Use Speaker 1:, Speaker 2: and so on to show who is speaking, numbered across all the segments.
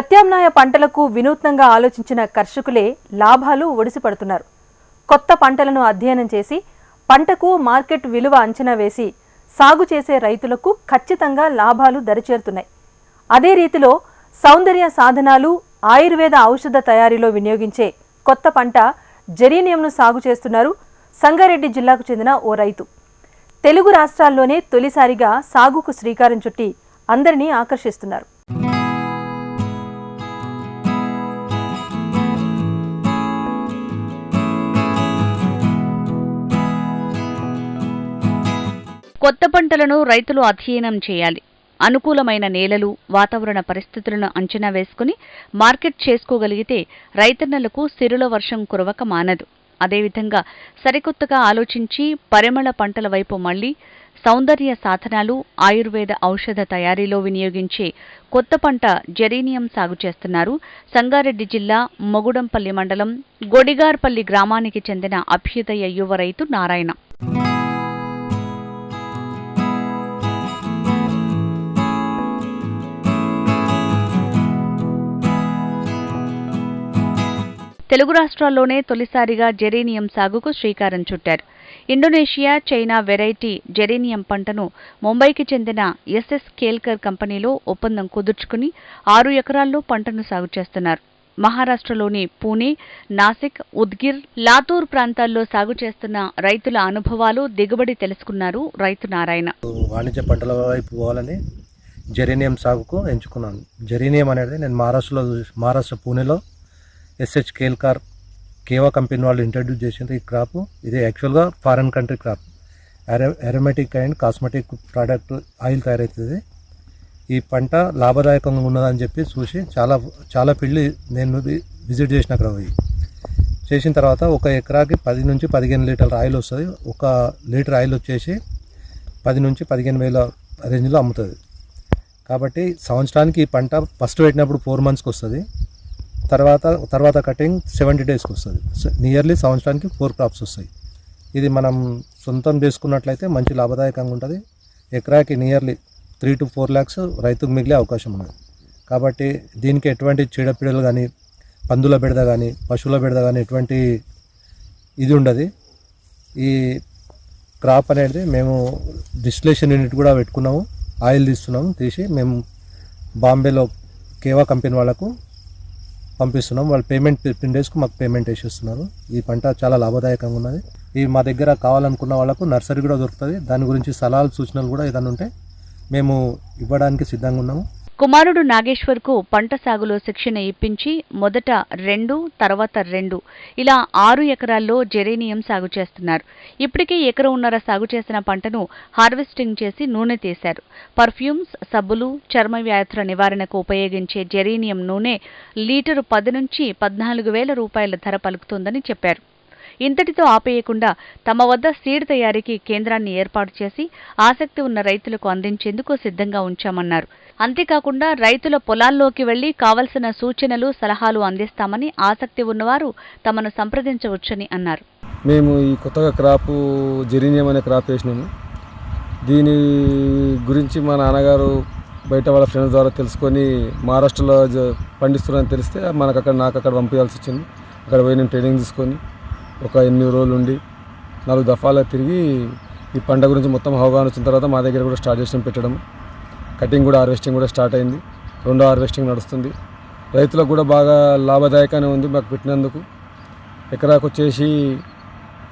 Speaker 1: ప్రత్యామ్నాయ పంటలకు వినూత్నంగా ఆలోచించిన కర్షకులే లాభాలు ఒడిసిపడుతున్నారు. కొత్త పంటలను అధ్యయనం చేసి పంటకు మార్కెట్ విలువ అంచనా వేసి సాగు చేసే రైతులకు ఖచ్చితంగా లాభాలు దరిచేరుతున్నాయి. అదే రీతిలో సౌందర్య సాధనాలు ఆయుర్వేద ఔషధ తయారీలో వినియోగించే కొత్త పంట జెరీనియంను సాగు చేస్తున్నారు సంగారెడ్డి జిల్లాకు చెందిన ఓ రైతు. తెలుగు రాష్ట్రాల్లోనే తొలిసారిగా సాగుకు శ్రీకారం చుట్టి అందరినీ ఆకర్షిస్తున్నారు.
Speaker 2: పంటలను రైతులు అధ్యయనం చేయాలి. అనుకూలమైన నేలలు వాతావరణ పరిస్థితులను అంచనా వేసుకుని మార్కెట్ చేసుకోగలిగితే రైతన్నలకు సిరుల వర్షం కురవక మానదు. అదేవిధంగా సరికొత్తగా ఆలోచించి పరిమళ పంటల వైపు మళ్ళీ సౌందర్య సాధనాలు ఆయుర్వేద ఔషధ తయారీలో వినియోగించే కొత్త పంట జెరీనియం సాగు చేస్తున్నారు. సంగారెడ్డి జిల్లా మొగుడంపల్లి మండలం గొడిగార్పల్లి గ్రామానికి చెందిన అభ్యుదయ యువ రైతు నారాయణ. తెలుగు రాష్ట్రాల్లోనే తొలిసారిగా జెరీనియం సాగుకు శ్రీకారం చుట్టారు. ఇండోనేషియా చైనా వెరైటీ జెరీనియం పంటను ముంబైకి చెందిన ఎస్ఎస్ కేల్కర్ కంపెనీలో ఒప్పందం కుదుర్చుకుని ఆరు ఎకరాల్లో పంటను సాగు చేస్తున్నారు. మహారాష్ట్రలోని పూణే నాసిక్ ఉద్గిర్ లాతూర్ ప్రాంతాల్లో సాగు చేస్తున్న రైతుల అనుభవాలు దిగుబడి తెలుసుకున్నారు రైతు నారాయణ
Speaker 3: వాణిజ్య పంటల వైపు పోవాలని జెరీనియం సాగుకు ఎంచుకున్నాను. జెరీనియం అనేది నేను మహారాష్ట్రలో మహారాష్ట్ర పూణేలో ఎస్హెచ్ కేల్కార్ కేవా కంపెనీ వాళ్ళు ఇంట్రడ్యూస్ చేసిండ్రు ఈ క్రాప్ ఇది యాక్చువల్గా foreign country crop aromatic and cosmetic product oil తయారవుతుంది. ఈ పంట లాభదాయకంగా ఉన్నదని చెప్పి చూసి చాలా చాలా పెళ్ళి నేను విజిట్ చేసిన అక్కడ పోయి. చేసిన తర్వాత ఒక ఎకరాకి పది నుంచి పదిహేను లీటర్ల ఆయిల్ వస్తుంది. ఒక లీటర్ ఆయిల్ వచ్చేసి పది నుంచి పదిహేను వేల రేంజ్లో అమ్ముతుంది. కాబట్టి సంవత్సరానికి ఈ పంట ఫస్ట్ పెట్టినప్పుడు ఫోర్ మంత్స్కి వస్తుంది. తర్వాత తర్వాత కటింగ్ సెవెంటీ డేస్కి వస్తుంది. నియర్లీ సంవత్సరానికి ఫోర్ క్రాప్స్ వస్తాయి. ఇది మనం సొంతం చేసుకున్నట్లయితే మంచి లాభదాయకంగా ఉంటుంది. ఎకరాకి nearly three to four lakhs రైతుకు మిగిలే అవకాశం ఉన్నది. కాబట్టి దీనికి ఎటువంటి చీడపీడలు కానీ పందుల బెడద కానీ పశువుల బెడద కానీ ఎటువంటి ఇది ఉండదు. ఈ క్రాప్ అనేది మేము డిస్టిలేషన్ యూనిట్ కూడా పెట్టుకున్నాము. ఆయిల్ తీస్తున్నాము తీసి మేము బాంబేలో కేవా కంపెనీ వాళ్ళకు పంపిస్తున్నాం. వాళ్ళు పేమెంట్ ఫిఫ్టీన్ డేస్కు మాకు పేమెంట్ వేసేస్తున్నారు. ఈ పంట చాలా లాభదాయకంగా ఉన్నది. ఈ మా దగ్గర కావాలనుకున్న వాళ్ళకు నర్సరీ కూడా దొరుకుతుంది. దాని గురించి సలహాలు సూచనలు కూడా ఏదైనా ఉంటే మేము ఇవ్వడానికి సిద్ధంగా ఉన్నాము.
Speaker 2: కుమారుడు నాగేశ్వర్కు పంట సాగులో శిక్షణ ఇప్పించి మొదట రెండు తర్వాత రెండు. ఇలా ఆరు ఎకరాల్లో జెరేనియం సాగు చేస్తున్నారు. ఇప్పటికే ఎకరన్నర సాగు చేసిన పంటను హార్వెస్టింగ్ చేసి నూనె తీశారు. పర్ఫ్యూమ్స్ సబ్బులు చర్మ వ్యాధుల నివారణకు ఉపయోగించే జెరీనియం నూనె లీటరు పది నుంచి పద్నాలుగు వేల రూపాయల ధర పలుకుతుందని చెప్పారు. ఇంతటితో ఆపేయకుండా తమ వద్ద సీడ్ తయారీకి కేంద్రాన్ని ఏర్పాటు చేసి ఆసక్తి ఉన్న రైతులకు అందించేందుకు సిద్ధంగా ఉంచామన్నారు. అంతేకాకుండా రైతుల పొలాల్లోకి వెళ్ళి కావలసిన సూచనలు సలహాలు అందిస్తామని ఆసక్తి ఉన్నవారు తమను సంప్రదించవచ్చని అన్నారు.
Speaker 4: మేము ఈ కొత్తగా క్రాపు జెరీనియం అనే క్రాప్ వేసినాము. దీని గురించి మా నాన్నగారు బయట వాళ్ళ ఫ్రెండ్స్ ద్వారా తెలుసుకొని మహారాష్ట్రలో పండిస్తున్నారని తెలిస్తే మనకు అక్కడ నాకు అక్కడ పంపించాల్సి వచ్చింది. అక్కడ పోయి నేను ట్రైనింగ్ తీసుకొని ఒక ఎనిమిది రోజులు ఉండి నాలుగు దఫాలు తిరిగి ఈ పంట గురించి మొత్తం అవగాహన వచ్చిన తర్వాత మా దగ్గర కూడా స్టార్ట్ చేసిన పెట్టడం. కటింగ్ కూడా హార్వెస్టింగ్ కూడా స్టార్ట్ అయింది. రెండో హార్వెస్టింగ్ నడుస్తుంది. రైతులకు కూడా బాగా లాభదాయకంగా ఉంది మాకు పెట్టినందుకు. ఎకరాకు వచ్చేసి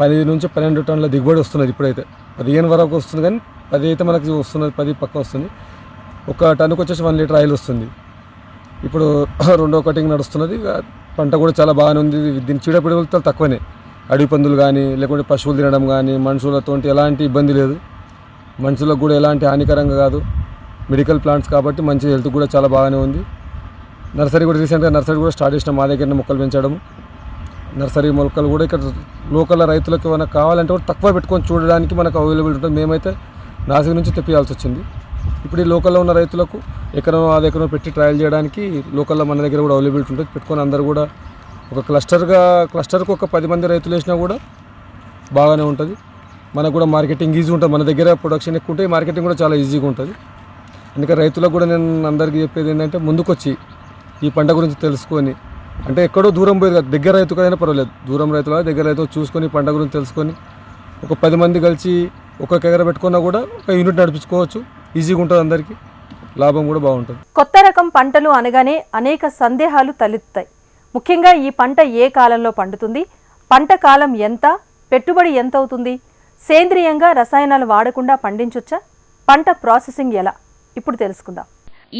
Speaker 4: పది నుంచి పన్నెండు టన్నుల దిగుబడి వస్తున్నది ఇప్పుడైతే. పదిహేను వరకు వస్తుంది కానీ పది అయితే మనకి వస్తున్నది పది పక్క వస్తుంది. ఒక టన్నుకు వచ్చేసి వన్ లీటర్ ఆయిల్ వస్తుంది. ఇప్పుడు రెండో కటింగ్ నడుస్తున్నది. పంట కూడా చాలా బాగానే ఉంది. దీని చీడపీడలతో తక్కువనే. అడవి పందులు కానీ లేకుంటే పశువులు తినడం కానీ మనుషులతో ఎలాంటి ఇబ్బంది లేదు. మనుషులకు కూడా ఎలాంటి హానికరంగా కాదు. మెడికల్ ప్లాంట్స్ కాబట్టి మంచి హెల్త్ కూడా చాలా బాగానే ఉంది. నర్సరీ కూడా రీసెంట్గా నర్సరీ కూడా స్టార్ట్ చేసిన. మా దగ్గర మొక్కలు పెంచడం నర్సరీ మొక్కలు కూడా ఇక్కడ లోకల్ రైతులకు ఏమైనా కావాలంటే కూడా తక్కువ పెట్టుకొని చూడడానికి మనకు అవైలబుల్ ఉంటుంది. మేమైతే నాసిక్ నుంచి తెప్పియాల్సి వచ్చింది. ఇప్పుడు ఈ లోకల్లో ఉన్న రైతులకు ఎకరం అది ఎకరం పెట్టి ట్రయల్ చేయడానికి లోకల్లో మన దగ్గర కూడా అవైలబిలిటీ ఉంటుంది. పెట్టుకొని అందరూ కూడా ఒక క్లస్టర్గా క్లస్టర్కి ఒక పది మంది రైతులు వేసినా కూడా బాగానే ఉంటుంది. మనకు కూడా మార్కెటింగ్ ఈజీ ఉంటుంది. మన దగ్గర ప్రొడక్షన్ ఎక్కువ ఉంటే మార్కెటింగ్ కూడా చాలా ఈజీగా ఉంటుంది. అందుకే రైతులకు కూడా నేను అందరికీ చెప్పేది ఏంటంటే ముందుకొచ్చి ఈ పంట గురించి తెలుసుకొని అంటే ఎక్కడో దూరం పోయేది కాదు. దగ్గర రైతుకైనా పర్వాలేదు. దూరం రైతుల దగ్గర రైతు చూసుకొని పంట గురించి తెలుసుకొని ఒక పది మంది కలిసి ఒక్కొక్క ఎకర పెట్టుకున్నా కూడా ఒక యూనిట్ నడిపించుకోవచ్చు. ఈజీగా ఉంటుంది అందరికీ. లాభం కూడా బాగుంటుంది.
Speaker 1: కొత్త రకం పంటలు అనగానే అనేక సందేహాలు తలెత్తాయి ముఖ్యంగా ఈ పంట ఏ కాలంలో పండుతుంది? పంట కాలం ఎంత? పెట్టుబడి ఎంత అవుతుంది సేంద్రియంగా రసాయనాలు వాడకుండా పండించొచ్చా? పంట ప్రాసెసింగ్ ఎలా? ఇప్పుడు తెలుసుకుందాం.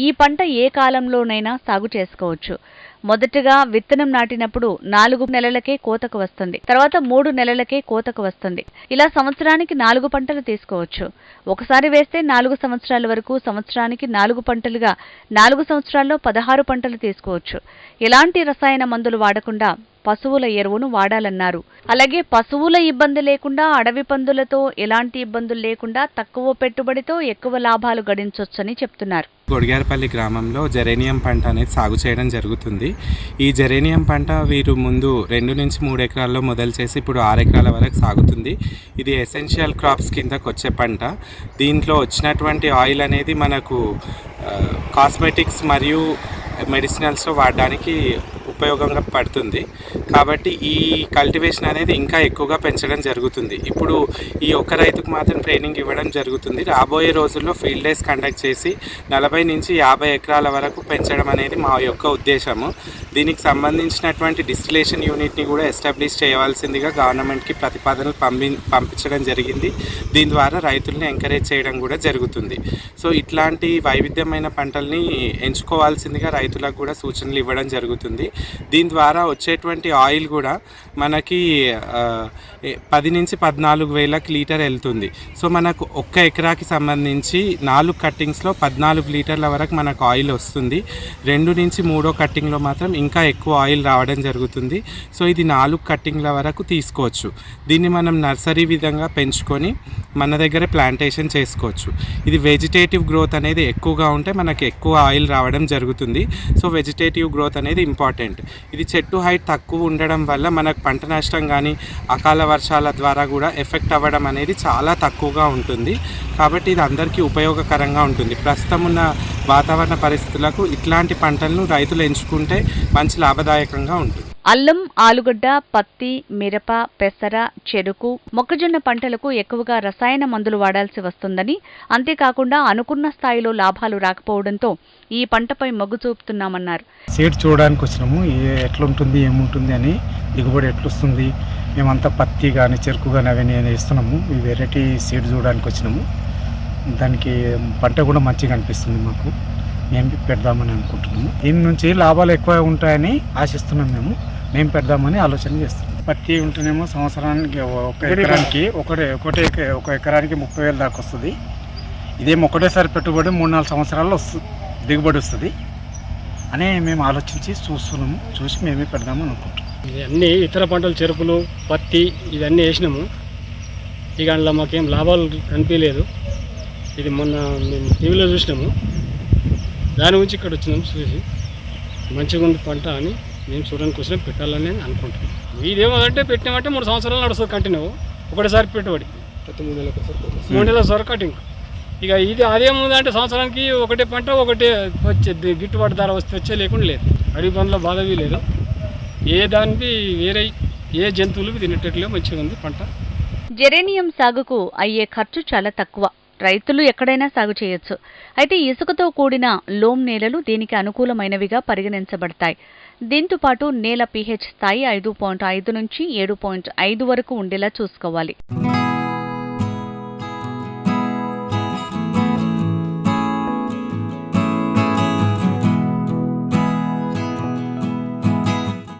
Speaker 2: ఈ పంట ఏ కాలంలోనైనా సాగు చేసుకోవచ్చు. మొదటగా విత్తనం నాటినప్పుడు నాలుగు నెలలకే కోతకు వస్తుంది. తర్వాత మూడు నెలలకే కోతకు వస్తుంది. ఇలా సంవత్సరానికి నాలుగు పంటలు తీసుకోవచ్చు. ఒకసారి వేస్తే నాలుగు సంవత్సరాల వరకు సంవత్సరానికి నాలుగు పంటలుగా నాలుగు సంవత్సరాల్లో పదహారు పంటలు తీసుకోవచ్చు. ఎలాంటి రసాయన మందులు వాడకుండా పశువుల ఎరువును వాడాలన్నారు. అలాగే పశువుల ఇబ్బంది లేకుండా అడవి పందులతో ఎలాంటి ఇబ్బందులు లేకుండా తక్కువ పెట్టుబడితో ఎక్కువ లాభాలు గడించొచ్చని చెప్తున్నారు.
Speaker 5: గొడిగారపల్లి గ్రామంలో జెరేనియం పంట అనేది సాగు చేయడం జరుగుతుంది. ఈ జెరేనియం పంట వీరు ముందు రెండు నుంచి మూడు ఎకరాల్లో మొదలు చేసి ఇప్పుడు ఆరు ఎకరాల వరకు సాగుతుంది. ఇది ఎసెన్షియల్ క్రాప్స్ కిందకు వచ్చే పంట. దీంట్లో వచ్చినటువంటి ఆయిల్ అనేది మనకు కాస్మెటిక్స్ మరియు మెడిసినల్స్లో వాడడానికి ఉపయోగంగా పడుతుంది. కాబట్టి ఈ కల్టివేషన్ అనేది ఇంకా ఎక్కువగా పెంచడం జరుగుతుంది. ఇప్పుడు ఈ ఒక్క రైతుకు మాత్రం ట్రైనింగ్ ఇవ్వడం జరుగుతుంది. రాబోయే రోజుల్లో ఫీల్డ్ డేస్ కండక్ట్ చేసి నలభై నుంచి యాభై ఎకరాల వరకు పెంచడం అనేది మా యొక్క ఉద్దేశము. దీనికి సంబంధించినటువంటి డిస్టిలేషన్ యూనిట్ని కూడా ఎస్టాబ్లిష్ చేయవలసిందిగా గవర్నమెంట్కి ప్రతిపాదనలు పంపి పంపించడం జరిగింది. దీని ద్వారా రైతుల్ని ఎంకరేజ్ చేయడం కూడా జరుగుతుంది. సో ఇట్లాంటి వైవిధ్యమైన పంటల్ని ఎంచుకోవాల్సిందిగా రైతులకు కూడా సూచనలు ఇవ్వడం జరుగుతుంది. దీని ద్వారా వచ్చేటువంటి ఆయిల్ కూడా మనకి పది నుంచి పద్నాలుగు వేలకు లీటర్ వెళ్తుంది. సో మనకు ఒక్క ఎకరాకి సంబంధించి నాలుగు కట్టింగ్స్లో పద్నాలుగు లీటర్ల వరకు మనకు ఆయిల్ వస్తుంది. రెండు నుంచి మూడో కట్టింగ్లో మాత్రం ఇంకా ఎక్కువ ఆయిల్ రావడం జరుగుతుంది. సో ఇది నాలుగు కట్టింగ్ల వరకు తీసుకోవచ్చు. దీన్ని మనం నర్సరీ విధంగా పెంచుకొని మన దగ్గర ప్లాంటేషన్ చేసుకోవచ్చు. ఇది వెజిటేటివ్ గ్రోత్ అనేది ఎక్కువగా ఉంటే మనకి ఎక్కువ ఆయిల్ రావడం జరుగుతుంది. సో వెజిటేటివ్ గ్రోత్ అనేది ఇంపార్టెంట్. ఇది చెట్టు హైట్ తక్కువ ఉండడం వల్ల మనకు పంట నష్టం కానీ అకాల వర్షాల ద్వారా కూడా ఎఫెక్ట్ అవ్వడం అనేది చాలా తక్కువగా ఉంటుంది. కాబట్టి ఇది అందరికీ ఉపయోగకరంగా ఉంటుంది. ప్రస్తుతం ఉన్న వాతావరణ పరిస్థితులకు ఇట్లాంటి పంటలను రైతులు ఎంచుకుంటే మంచి లాభదాయకంగా ఉంటుంది.
Speaker 2: అల్లం ఆలుగడ్డ పత్తి మిరప పెసర చెరుకు మొక్కజొన్న పంటలకు ఎక్కువగా రసాయన మందులు వాడాల్సి వస్తుందని అంతేకాకుండా అనుకున్న స్థాయిలో లాభాలు రాకపోవడంతో ఈ పంటపై మొగ్గు చూపుతున్నామన్నారు.
Speaker 6: సీడ్ చూడడానికి వచ్చినాము ఎట్లుంటుంది ఏముంటుంది అని దిగుబడి ఎట్లొస్తుంది మేమంతా పత్తి కానీ చెరుకు కానీ అవన్నీ వేస్తున్నాము ఈ వెరైటీ సీడ్ చూడడానికి వచ్చినాము. దానికి పంట కూడా మంచిగా అనిపిస్తుంది మాకు. మేము పెడదామని అనుకుంటున్నాము. దీని నుంచి లాభాలు ఎక్కువ ఉంటాయని ఆశిస్తున్నాం మేము. మేము పెడదామని ఆలోచన చేస్తున్నాం. పత్తి ఉంటేనేమో సంవత్సరానికి ఒక ఎకరానికి ఒకటే ఒకటే ఒక ఎకరానికి ముప్పై వేలు దాకా వస్తుంది. ఇదేమో ఒకటేసారి పెట్టుబడి మూడు నాలుగు సంవత్సరాల్లో వస్తుంది దిగుబడి వస్తుంది అని మేము ఆలోచించి చూస్తున్నాము. చూసి మేమే పెడదామని అనుకుంటున్నాం.
Speaker 7: ఇది అన్ని ఇతర పంటలు చెరుకులు పత్తి ఇవన్నీ వేసినాము. ఇక అందులో మాకేం లాభాలు కనిపించలేదు. ఇది మొన్న మేము టీవీలో చూసినాము. దాని గురించి ఇక్కడ వచ్చినాము చూసి మంచిగా ఉంది పంట అని మేము చూడడానికి వచ్చినాం పెట్టాలని అనుకుంటున్నాం. ఇదేమంటే పెట్టినామంటే మూడు సంవత్సరాలు నడుస్తుంది కంటిన్యూ. ఒకటేసారి పెట్టుబడి.
Speaker 4: ప్రతి మూడు నెలలకు.
Speaker 7: మూడు నెలల సొర కటింగ్. ఇక ఇది అదేముందంటే సంవత్సరానికి ఒకటే పంట ఒకటే వచ్చే గిట్టుబాటు ధర వస్తే వచ్చే లేకుండా లేదు. అడవి పనుల బాధవి లేదు. ఏ దానికి వేరే ఏ జంతువులు తినేటట్లే మంచిగా ఉంది పంట.
Speaker 2: జెరేనియం సాగుకు అయ్యే ఖర్చు చాలా తక్కువ. రైతులు ఎక్కడైనా సాగు చేయొచ్చు. అయితే ఇసుకతో కూడిన లోమ్ నేలలు దీనికి అనుకూలమైనవిగా పరిగణించబడతాయి. దీంతో పాటు నేల పీహెచ్ స్థాయి ఐదు పాయింట్ ఐదు నుంచి ఏడు పాయింట్ ఐదు వరకు ఉండేలా చూసుకోవాలి.